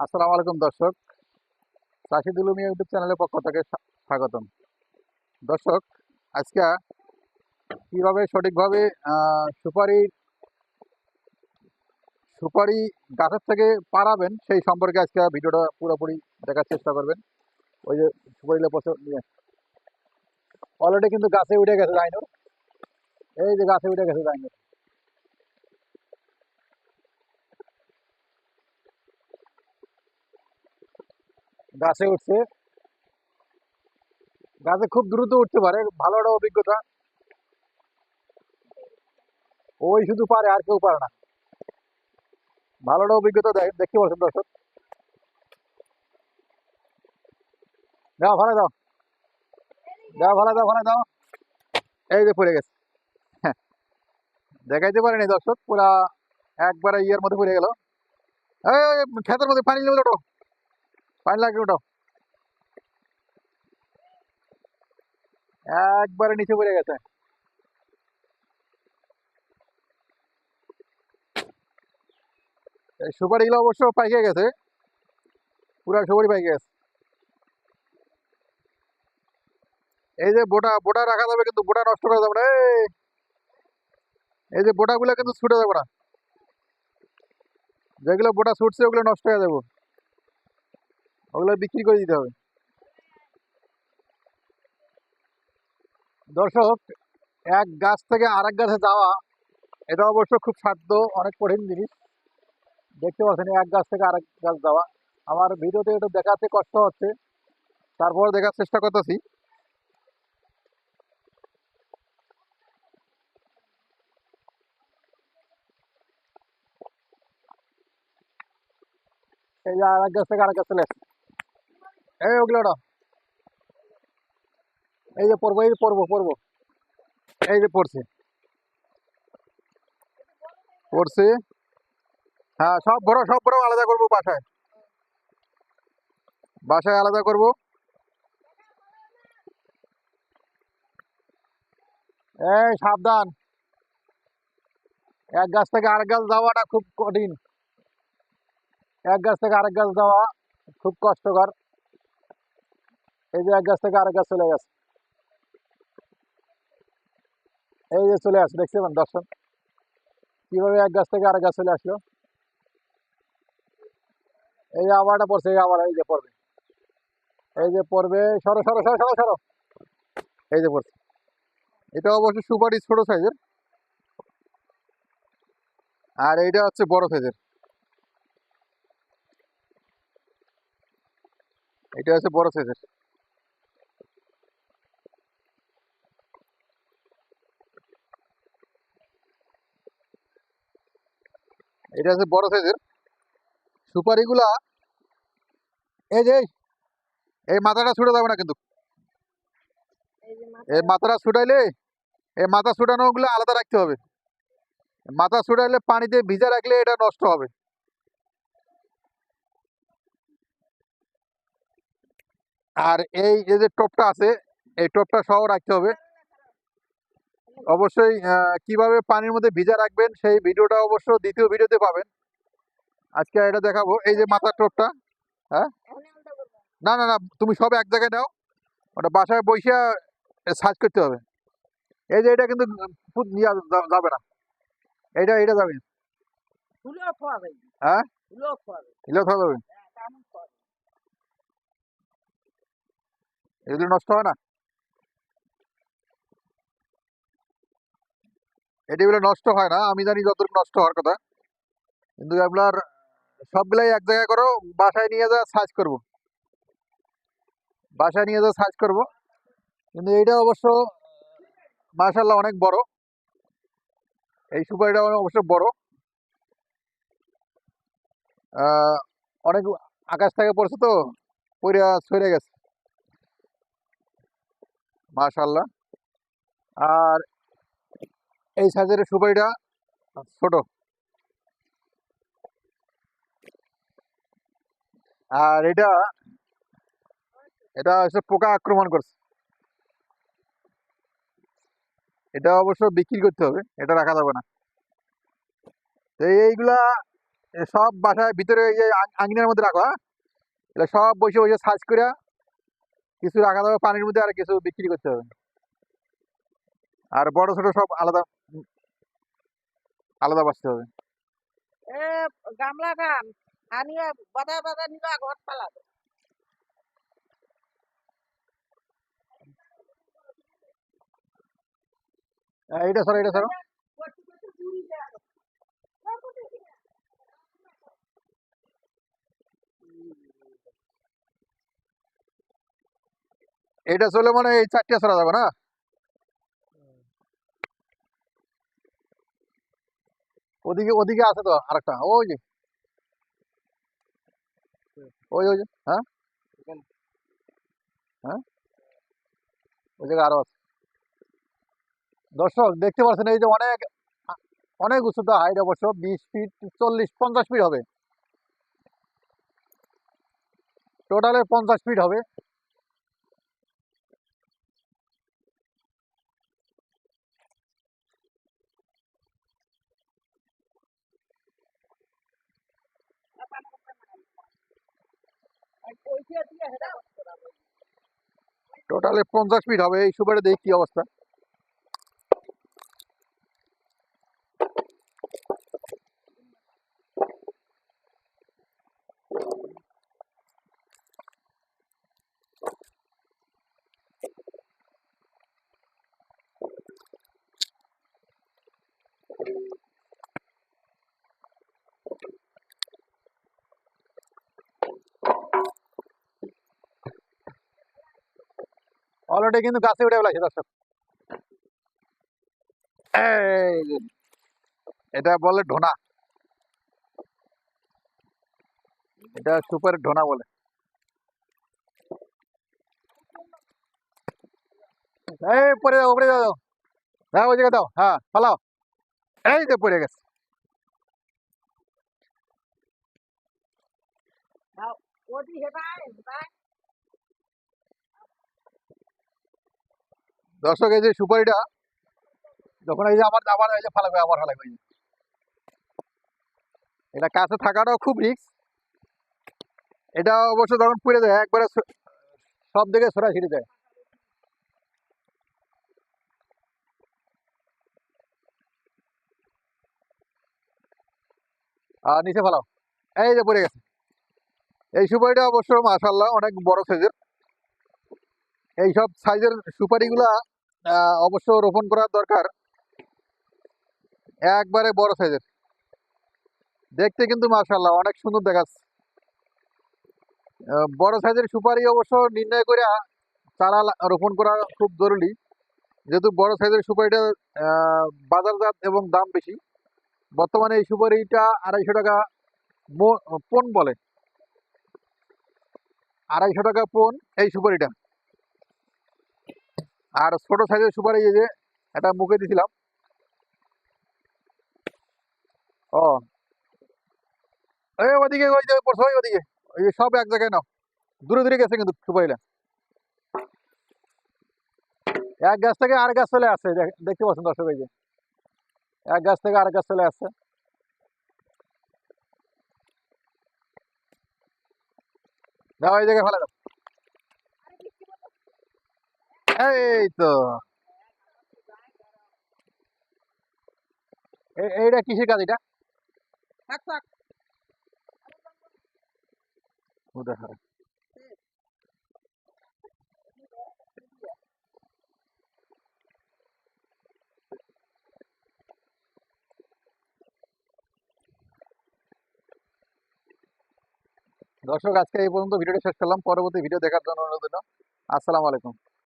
আসসালামু আলাইকুম দর্শক। চাষি দুলুমি ইউটিউব চ্যানেলের পক্ষ থেকে স্বাগতম। দর্শক, আজকে কীভাবে সঠিকভাবে সুপারি সুপারি গাছের থেকে পারাবেন সেই সম্পর্কে আজকে ভিডিওটা পুরোপুরি দেখার চেষ্টা করবেন। ওই যে সুপারি লেপসে নিয়ে অলরেডি কিন্তু গাছে উঠে গেছে জাইনুর এই যে গাছে উঠে গেছে জাইনুর গাছে উঠছে। গাছে খুব দ্রুত উঠতে পারে, ভালো একটা অভিজ্ঞতা। ওই শুধু পারে, আর কেউ পারে না। ভালো একটা অভিজ্ঞতা দেখ- দেখতে পাচ্ছেন দর্শক। দাও ভালো দাও। দাও ভালো দাও ভালো দাও। এই যে পড়ে গেছে। হ্যাঁ। দেখাইতে পারেনি দর্শক, পুরা একবারে ইয়ের মধ্যে পড়ে গেল। এই ক্ষেতের মধ্যে পানি লেগে ওঠো পানি লাগবে ওঠো একবারে নিচে পড়ে গেছে। সুপারিগুলো অবশ্য পাইকে গেছে। পুরা সুপারি পাইকে গেছে। এই যে বোটা বোটা রাখা যাবে কিন্তু বোটা নষ্ট করা যাবে না। এই। যে বোটাগুলো কিন্তু ছুটে যাবে না। যেগুলো বোটা ছুটছে, ওগুলো নষ্ট হয়ে যাবে। ওগুলো বিক্রি করে দিতে হবে। দর্শক, এক গাছ থেকে আরেক গাছে যাওয়া, এটা অবশ্য খুব সাধ্য, অনেক কঠিন জিনিস। দেখতে পাচ্ছেন, এক গাছ থেকে আরেক গাছ যাওয়া। আমার ভিডিওতে একটু দেখাতে কষ্ট হচ্ছে, তারপর দেখার চেষ্টা করতেছি। এই যে আরেক গাছ থেকে আরেক গাছ চলে আসছে। এই ওগুলো ওটা এই যে পড়ব এই যে পড়ব পড়ব এই যে পড়ছে। পড়ছে। হ্যাঁ সব বড় সব বড় আলাদা করব বাসায়। বাসায় আলাদা করব। এই সাবধান। এক গাছ থেকে আরেক গাছ যাওয়াটা খুব কঠিন। এক গাছ থেকে আরেক গাছ যাওয়া খুব কষ্টকর। এই যে এক গাছ থেকে আরেক গাছ চলে গেছে। এই যে চলে আসছে দেখছেন দর্শন কীভাবে এক গাছ থেকে আরেক গাছ চলে আসলো? এই যে আবারটা পড়ছে, এই আবার, এই যে পড়বে। এই যে পড়বে, সরো সরো সরো সরো সরো। এই যে পড়ছে। এটা অবশ্য সুপারি ছোট সাইজের। আর এইটা হচ্ছে বড় সাইজের। এটা হচ্ছে বড় সাইজের। এটা হচ্ছে বড় সাইজের। সুপারিগুলা এই যে এই- মাথাটা ছুটে যাবে না কিন্তু। এই মাথাটা। ছুটাইলে এই মাথা ছুটানো গুলো আলাদা রাখতে হবে। মাথা ছুটাইলে পানিতে ভিজা রাখলে এটা নষ্ট হবে। আর এই যে টপটা আছে এই টপটা সহ রাখতে হবে। অবশ্যই কীভাবে পানির মধ্যে ভিজা রাখবেন সেই ভিডিওটা অবশ্য দ্বিতীয় ভিডিওতে পাবেন। আজকে এটা দেখাবো এই যে মাথার টপটা হ্যাঁ? না না না তুমি সব এক জায়গায় নাও ওটা বাসায় বসিয়া সার্চ করতে হবে। এই যে এটা কিন্তু যাবে না। এইটা এটা যাবে। হ্যাঁ? যাবে হ্যাঁ, যাবে। এগুলো নষ্ট হয় না? এটা নষ্ট হয় না, আমি জানি যতটুকু নষ্ট হওয়ার কথা। কিন্তু আপনার সবগুলাই এক জায়গায় করো, বাসায় নিয়ে যা সার্চ করব। বাসায় নিয়ে যা সার্চ করব। কিন্তু এইটা অবশ্য মাশাল্লাহ অনেক বড়। এই সুপারিটা অবশ্য বড়। অনেক আকাশ থেকে পড়ছে তো, পড়ে সরে গেছে। মাশাল্লাহ আর এই সাইজের সুপারিটা ছোট। আর এটা এটা হচ্ছে পোকা আক্রমণ করছে। এটা অবশ্য বিক্রি করতে হবে, এটা রাখা যাবে না। তো এইগুলা সব বাসায় ভিতরে এই যে আঙিনার মধ্যে রাখো হ্যাঁ? এটা সব বসে বসে সার্চ করে কিছু রাখা যাবে, পানির মধ্যে আর কিছু বিক্রি করতে হবে। আর বড় ছোট সব আলাদা। আলাদা বাঁচতে হবে। এ গামলা খান আনিয়ে বাদা বাদা নিবা ঘর পালাবে এইটা সরো এটা সরো। চলে মানে এই চারটে সরা যাবে না? ওদিকে ওদিকে আছে তো আরেকটা। ওই যে। ওই ওই যে হ্যাঁ? হ্যাঁ? ওই জায়গায় আরও আছে। দর্শক দেখতে পাচ্ছেন এই যে অনেক অনেক উচ্চতা হাইট অবশ্য বিশ ফিট চল্লিশ পঞ্চাশ ফিট হবে। টোটালে পঞ্চাশ ফিট হবে। টোটালে পঞ্চাশ ফিট হবে এই সুপারে দেখি কি অবস্থা। অলরেডি কিন্তু গাছে উঠে ফেলাছে, দর্শক। এটা বলে ঢোনা। এটা সুপার ঢোনা বলে। এই পরে যাও উপরে যাও। হ্যাঁ ওই দাও। হ্যাঁ ফালাও। এই যে, পড়ে গেছে। ওদি হেবাই হেবাই। দর্শক, এই যে সুপারিটা, যখন এই যে আমার আবার এই যে ফালাবে আবার ফালাবে। এটা কাছে থাকাটাও খুব রিস্ক এটা অবশ্য যখন পড়ে যায়, একবারে সব দিকে সরা ছিঁড়ে যায়। আর নিচে ফেলাও। এই যে পড়ে গেছে। এই সুপারিটা অবশ্য মাশাল্লাহ অনেক বড় সাইজের এই সব সাইজের সুপারিগুলা অবশ্য রোপণ করার দরকার। একবারে বড় সাইজের। দেখতে কিন্তু মাশাল্লাহ অনেক সুন্দর দেখাচ্ছে। বড় সাইজের সুপারি অবশ্য নির্ণয় করে চারা রোপণ করা খুব জরুরি। যেহেতু বড় সাইজের সুপারিটা বাজারজাত এবং দাম বেশি। বর্তমানে এই সুপারিটা আড়াইশো টাকা পন বলে। আড়াইশো টাকা পন এই সুপারিটা। আর ছোট সাইজের সুপারি যে, এটা মুখে দিছিলাম। ও। এই ওদিকে, ওই যে পড়ছো ওদিকে। ওই সব এক জায়গায় নাও। দূরে দূরে গেছে কিন্তু সুপারিটা এক গাছ থেকে আর গাছ চলে আসছে, দেখ- দেখতে পাচ্ছেন দর্শক এই যে। এক গাছ থেকে আর গাছ চলে আসছে। দাও এই জায়গায় ফেলে দাও। এই তো এইটা কিসের কাজ এটা? ওটা দর্শক আজকে এই পর্যন্ত ভিডিওটি শেষ করলাম। পরবর্তী ভিডিও দেখার জন্য অনুরোধ আসসালামু আলাইকুম।